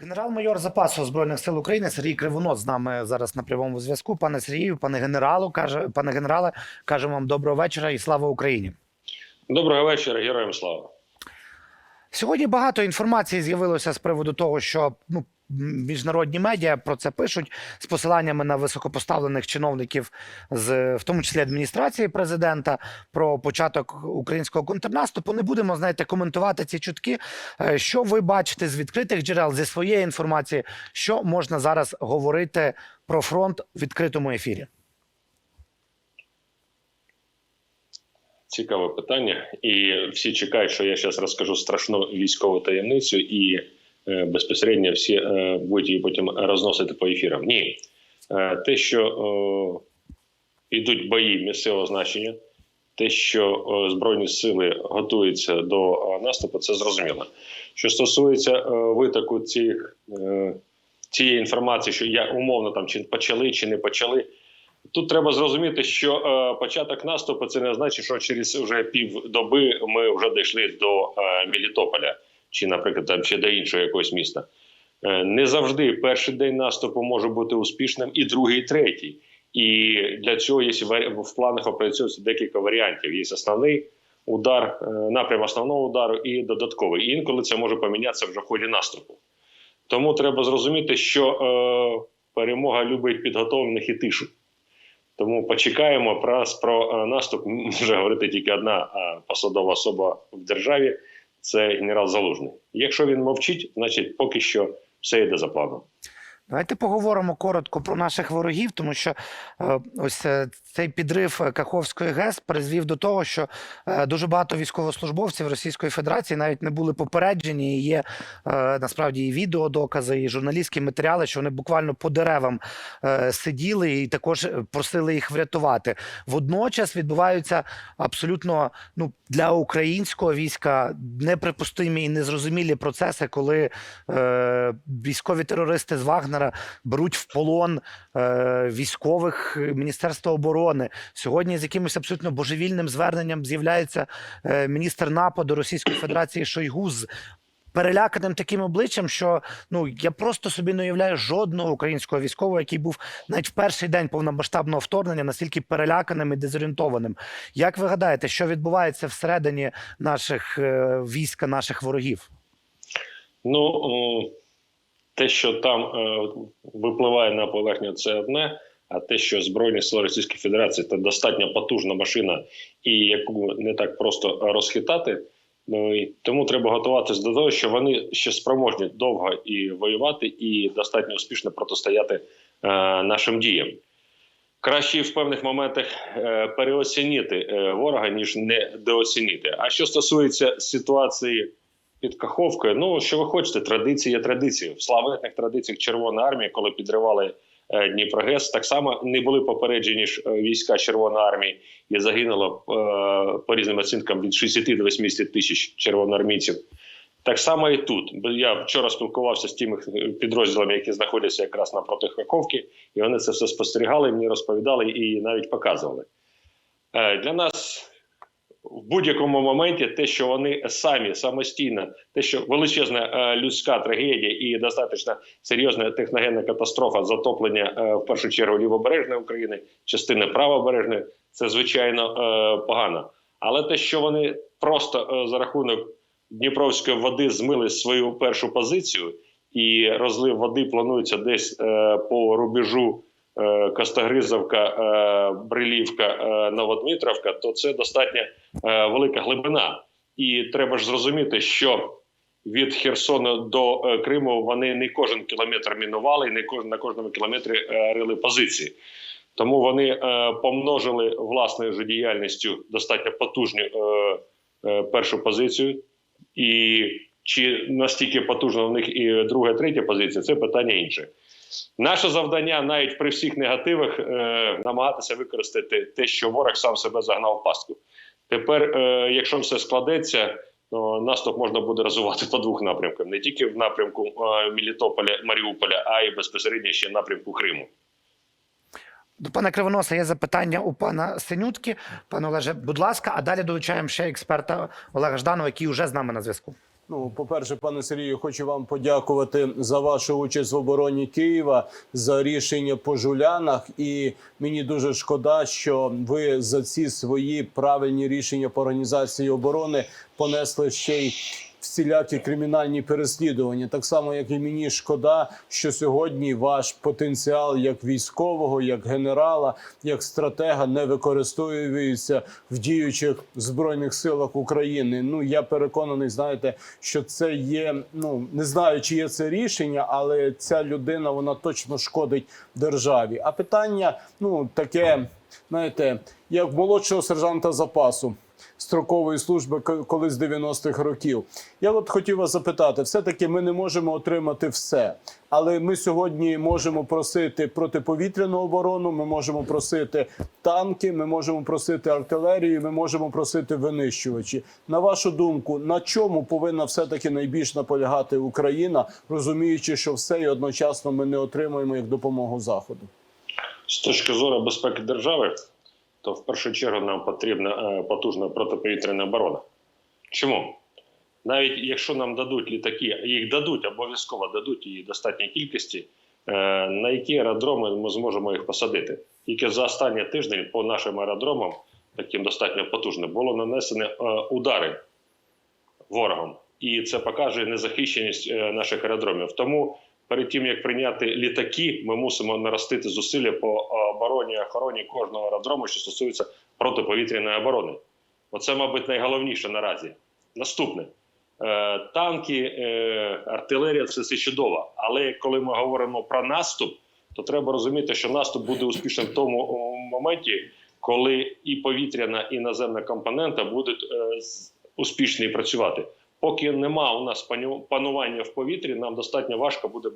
Генерал-майор запасу збройних сил України Сергій Кривонос з нами зараз на прямому зв'язку. Пане Сергію, пане генералу, каже пане генерале, кажемо вам доброго вечора і слава Україні. Доброго вечора, героям слава. Сьогодні багато інформації з'явилося з приводу того, що ну. Міжнародні медіа про це пишуть з посиланнями на високопоставлених чиновників, з в тому числі адміністрації президента, про початок українського контрнаступу. Не будемо знаєте коментувати ці чутки. Е, Що ви бачите з відкритих джерел зі своєї інформації, що можна зараз говорити про фронт в відкритому ефірі? Цікаве питання. І всі чекають, що я зараз розкажу страшну військову таємницю, і е, безпосередньо всі е, будуть її потім розносити по ефірам. Ні, Е, те, що е, йдуть бої місцевого значення, те, що е, збройні сили готуються до е, наступу, це зрозуміло. Що стосується е, витоку цих, е, цієї інформації, що я умовно там чи почали, чи не почали. Тут треба зрозуміти, що е, початок наступу це не значить, що через вже півдоби ми вже дійшли до е, Мелітополя, чи, наприклад, там ще до іншого якогось міста. Е, не завжди перший день наступу може бути успішним, і другий, і третій. І для цього є в планах опрацьовується декілька варіантів. Є основний удар, е, напрям основного удару і додатковий. І інколи це може помінятися вже в ході наступу. Тому треба зрозуміти, що е, перемога любить підготовлених і тишу. Тому почекаємо про, про е, наступ. Може говорити тільки одна е, посадова особа в державі це генерал Залужний. Якщо він мовчить, значить поки що все йде за планом. Давайте поговоримо коротко про наших ворогів, тому що е, ось е, цей підрив е, Каховської ГЕС призвів до того, що дуже багато військовослужбовців Російської Федерації навіть не були попереджені. І є насправді і відеодокази, і журналістські матеріали, що вони буквально по деревам сиділи і також просили їх врятувати. Водночас відбуваються абсолютно ну для українського війська неприпустимі і незрозумілі процеси, коли військові терористи з Вагнера беруть в полон е, військових Міністерства оборони. Сьогодні з якимось абсолютно божевільним зверненням з'являється е, міністр нападу Російської Федерації Шойгу з переляканим таким обличчям, що ну я просто собі не уявляю жодного українського військового, який був навіть в перший день повномасштабного вторгнення настільки переляканим і дезорієнтованим. Як ви гадаєте, що відбувається всередині наших е, війська, наших ворогів? Ну о, те, що там е, випливає на поверхню, це одне. А те, що Збройні сили Російської Федерації це достатньо потужна машина, і яку не так просто розхитати. Ну і тому треба готуватися до того, що вони ще спроможні довго і воювати, і достатньо успішно протистояти е, нашим діям. Краще в певних моментах е, переоцінити е, ворога, ніж недооцінити. А що стосується ситуації під Каховкою, ну що ви хочете, традиції є традиції. В славетних традиціях Червоної армії, коли підривали е, Дніпрогес, так само не були попереджені ж е, війська Червоної армії і загинуло е, по різним оцінкам від 60 до 80 тисяч червоноармійців. Так само і тут. Я вчора спілкувався з тими підрозділами, які знаходяться якраз напроти Каховки, і вони це все спостерігали, мені розповідали і навіть показували. Для нас в будь-якому моменті те, що вони самі самостійно, те, що величезна е, людська трагедія і достатньо серйозна техногенна катастрофа затоплення е, в першу чергу лівобережної України, частини правобережної, це звичайно е, погано. Але те, що вони просто за рахунок Дніпровської води змили свою першу позицію, і розлив води планується десь по рубежу Костогризовка, е, Брилівка, е, Новодмитровка, то це достатньо е, велика глибина. І треба ж зрозуміти, що від Херсону до е, Криму вони не кожен кілометр мінували, і не кожен на кожному кілометрі е, рили позиції. Тому вони е, помножили власною ж діяльністю достатньо потужну е, е, першу позицію. І чи настільки потужна в них і друга, третя позиція, це питання інше. Наше завдання навіть при всіх негативах е, намагатися використати те, що ворог сам себе загнав в пастку. Тепер, е, якщо все складеться, то наступ можна буде розвивати по двох напрямках: не тільки в напрямку е, Мелітополя, Маріуполя, а й безпосередньо ще в напрямку Криму. До пана Кривоноса є запитання у пана Синютки. Пане Олеже, будь ласка, а далі долучаємо ще експерта Олега Жданова, який вже з нами на зв'язку. Ну, по-перше, пане Сергію, хочу вам подякувати за вашу участь в обороні Києва, за рішення по жулянах. І мені дуже шкода, що ви за ці свої правильні рішення по організації оборони понесли ще й всілякі кримінальні переслідування. Так само, як і мені шкода, що сьогодні ваш потенціал як військового, як генерала, як стратега не використовується в діючих збройних силах України. Ну я переконаний, знаєте, що це є. Ну не знаю, чи є це рішення, але ця людина вона точно шкодить державі. А питання, ну таке, знаєте, як молодшого сержанта запасу строкової служби ко- коли з 90-х років. Я от хотів вас запитати: все-таки ми не можемо отримати все, але ми сьогодні можемо просити протиповітряну оборону, ми можемо просити танки, ми можемо просити артилерію, ми можемо просити винищувачі. На вашу думку, на чому повинна все-таки найбільш наполягати Україна, розуміючи, що все і одночасно ми не отримуємо як допомогу Заходу? З точки зору безпеки держави, то в першу чергу нам потрібна е, потужна протиповітряна оборона. Чому? Навіть якщо нам дадуть літаки, їх дадуть, обов'язково дадуть її достатньій кількості, е, на які аеродроми ми зможемо їх посадити. Тільки за останній тиждень по нашим аеродромам, таким достатньо потужним, було нанесені е, удари ворогом. І це показує незахищеність наших аеродромів. Тому перед тим як прийняти літаки, ми мусимо наростити зусилля по обороні і охороні кожного аеродрому, що стосується протиповітряної оборони. Оце, мабуть, найголовніше наразі. Наступне Е, танки, е, артилерія це все чудово. Але коли ми говоримо про наступ, то треба розуміти, що наступ буде успішним в тому моменті, коли і повітряна, і наземна компонента будуть е, успішні працювати. Поки нема у нас панування в повітрі, нам достатньо важко буде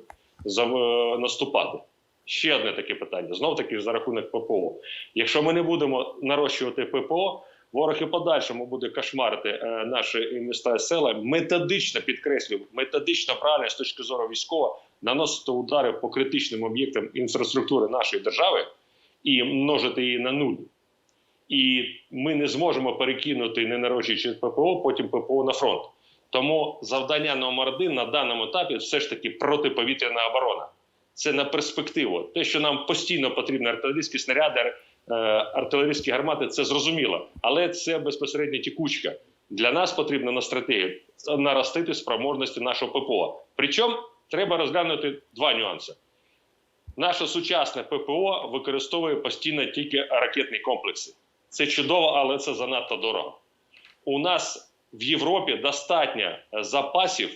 наступати. Ще одне таке питання: знов таки за рахунок ППО. Якщо ми не будемо нарощувати ППО, ворог і подальшому буде кошмарити е, наші міста і села. Методично підкреслюю, методично правильно з точки зору військова наносити удари по критичним об'єктам інфраструктури нашої держави і множити її на нуль. І ми не зможемо перекинути, не народжуючи ППО, потім ППО на фронт. Тому завдання номер один на даному етапі все ж таки протиповітряна оборона. Це на перспективу. Те, що нам постійно потрібні артилерійські снаряди, е, артилерійські гармати, це зрозуміло. Але це безпосередньо тікучка. Для нас потрібно на стратегію наростити спроможності нашого ППО. Причому треба розглянути два нюанси. Наше сучасне ППО використовує постійно тільки ракетні комплекси. Це чудово, але це занадто дорого. У нас в Європі достатньо е, запасів,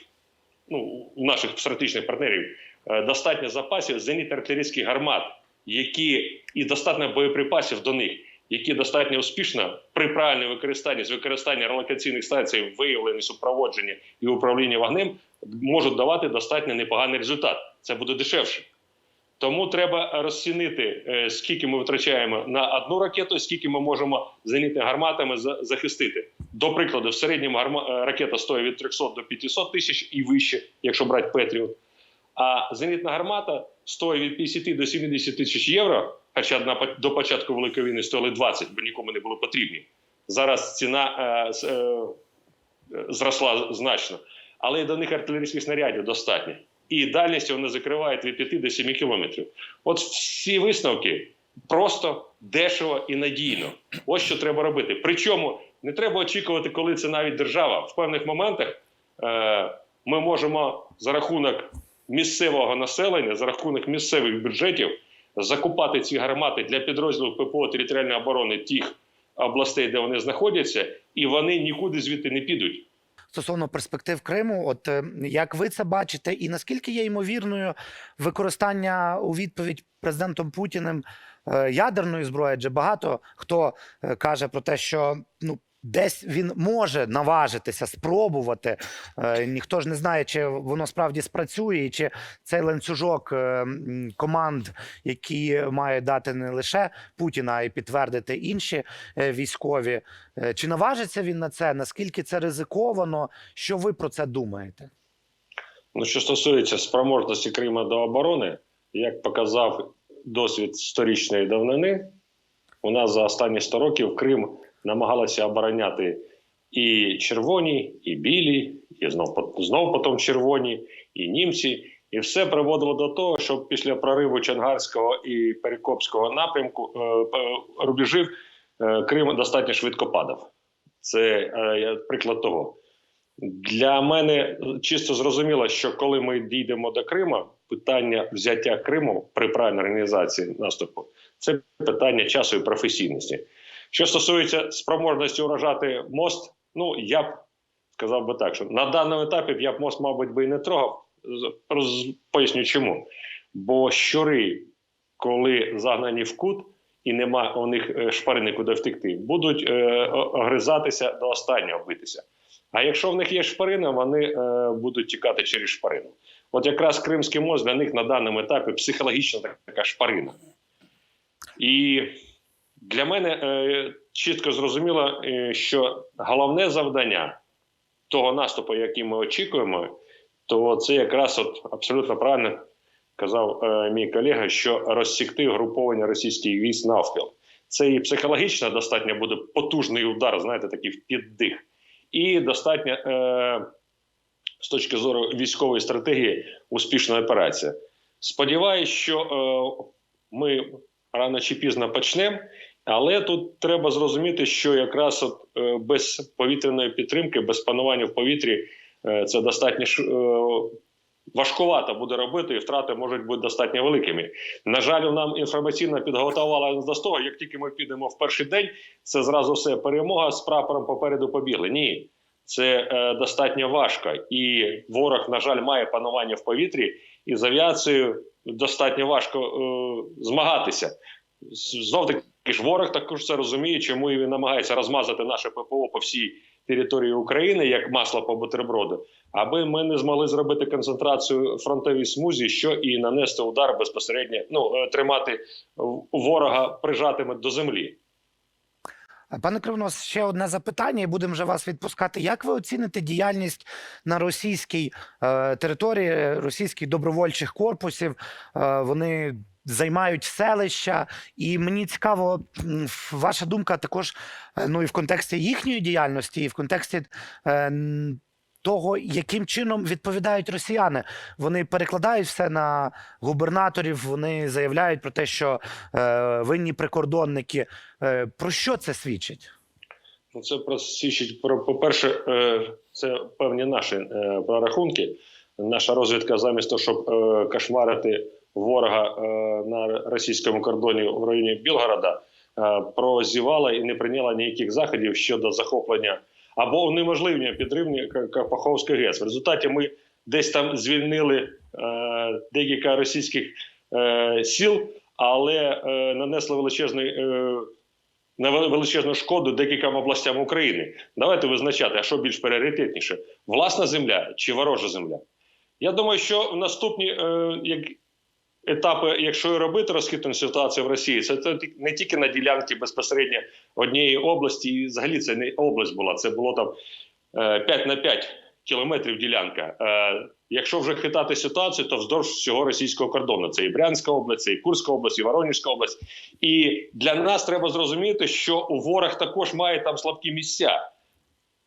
ну, у наших стратегічних партнерів, е, достатньо запасів зенітно-артилерійських гармат, які і достатньо боєприпасів до них, які достатньо успішно при правильному використанні з використання релокаційних станцій, виявлення, супроводження і управління вогнем можуть давати достатньо непоганий результат. Це буде дешевше. Тому треба розцінити, е, скільки ми витрачаємо на одну ракету, скільки ми можемо зенітними гарматами за- захистити. До прикладу, в середньому е, ракета стоїть від 300 до 500 тисяч і вище, якщо брати Петріот. А зенітна гармата стоїть від 50 до 70 тисяч євро, хоча до початку Великої війни стоїли 20, бо нікому не були потрібні. Зараз ціна е, е, зросла значно, але і до них артилерійських снарядів достатньо. І дальність вони закривають від 5 до 7 кілометрів. От всі висновки просто дешево і надійно. Ось що треба робити. Причому не треба очікувати, коли це навіть держава. В певних моментах е, ми можемо за рахунок місцевого населення, за рахунок місцевих бюджетів закупати ці гармати для підрозділів ППО територіальної оборони тих областей, де вони знаходяться, і вони нікуди звідти не підуть. Стосовно перспектив Криму, от е, як ви це бачите, і наскільки є ймовірною використання у відповідь президентом Путіним е, ядерної зброї? Адже багато хто е, каже про те, що ну. Десь він може наважитися, спробувати. Е, ніхто ж не знає, чи воно справді спрацює, і чи цей ланцюжок е, команд, які має дати не лише Путіна, а й підтвердити інші е, військові. Чи наважиться він на це? Наскільки це ризиковано? Що ви про це думаєте? Ну, що стосується спроможності Криму до оборони, як показав досвід сторічної давнини, у нас за останні 100 років Крим намагалася обороняти і червоні, і білі, і знов, знов потім червоні, і німці. І все приводило до того, що після прориву Чангарського і Перекопського напрямку е, рубежів е, Крим достатньо швидко падав. Це е, приклад того. Для мене чисто зрозуміло, що коли ми дійдемо до Криму, питання взяття Криму при правильній організації наступу це питання часу і професійності. Що стосується спроможності уражати мост, ну я б сказав би так, що на даному етапі я б мост, мабуть, би і не трогав. Поясню чому. Бо щури, коли загнані в кут і нема у них е, шпарини куди втекти, будуть е, огризатися до останнього битися. А якщо в них є шпарина, вони е, будуть тікати через шпарину. От якраз Кримський мост для них на даному етапі психологічна така шпарина. І для мене е, чітко зрозуміло, е, що головне завдання того наступу, який ми очікуємо, то це якраз от абсолютно правильно казав е, мій колега, що розсікти груповання російських військ навпіл. Це і психологічно достатньо буде потужний удар, знаєте, такий в піддих, і достатньо е, з точки зору військової стратегії успішна операція. Сподіваюсь, що е, ми рано чи пізно почнемо. Але тут треба зрозуміти, що якраз от е, без повітряної підтримки, без панування в повітрі, е, це достатньо е, важкувато буде робити, і втрати можуть бути достатньо великими. На жаль, нам інформаційно підготували нас до того, як тільки ми підемо в перший день, це зразу все перемога з прапором попереду побігли. Ні, це достатньо важко, і ворог, на жаль, має панування в повітрі, і з авіацією достатньо важко е, змагатися. Знов таки ж ворог також це розуміє, чому і він намагається розмазати наше ППО по всій території України як масло по бутерброду, аби ми не змогли зробити концентрацію фронтовій смузі, що і нанести удар безпосередньо, ну е, тримати ворога прижатими до землі. Пане Кривнос, ще одне запитання, і будемо вже вас відпускати. Як ви оціните діяльність на російській е, території російських добровольчих корпусів? Е, вони займають селища, і мені цікаво, ваша думка також е, ну і в контексті їхньої діяльності, і в контексті е, того, яким чином відповідають росіяни. Вони перекладають все на губернаторів. Вони заявляють про те, що е, винні прикордонники. Е, про що це свідчить? Ну, це про свідчить про по-перше, е, це певні наші е, прорахунки. Наша розвідка, замість того, щоб е, кошмарити ворога е, на російському кордоні в районі Білгорода, е, прозівала і не прийняла ніяких заходів щодо захоплення або унеможливлення підривні Капаховської ГЕС. В результаті ми десь там звільнили е, декілька російських е, сіл, але е, нанесли величезний. Е, на величезну шкоду декільком областям України. Давайте визначати, а що більш пріоритетніше: власна земля чи ворожа земля. Я думаю, що в наступні е, як, етапи, якщо і робити розхитану ситуацію в Росії, це, не тільки на ділянці безпосередньо однієї області, і взагалі це не область була, це було там е, 5 на 5 кілометрів ділянка. Е, якщо вже хитати ситуацію, то вздовж всього російського кордону. Це і Брянська область, це і Курська область, і Воронежська область. І для нас треба зрозуміти, що у ворог також має там слабкі місця.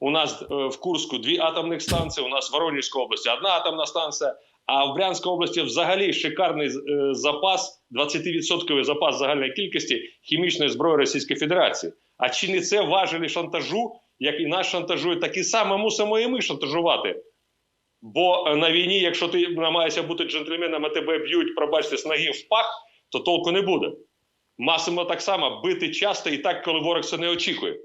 У нас е, в Курську дві атомних станції, у нас в Воронежській області одна атомна станція, а в Брянській області взагалі шикарний е, запас, 20% запас загальної кількості хімічної зброї Російської Федерації. А чи не це важелі шантажу, як і нас шантажують, так і саме мусимо і ми шантажувати. Бо е, на війні, якщо ти намагаєшся бути джентльменом, а тебе б'ють, пробачте, з ноги в пах, то толку не буде. Масимо так само бити часто і так, коли ворог це не очікує.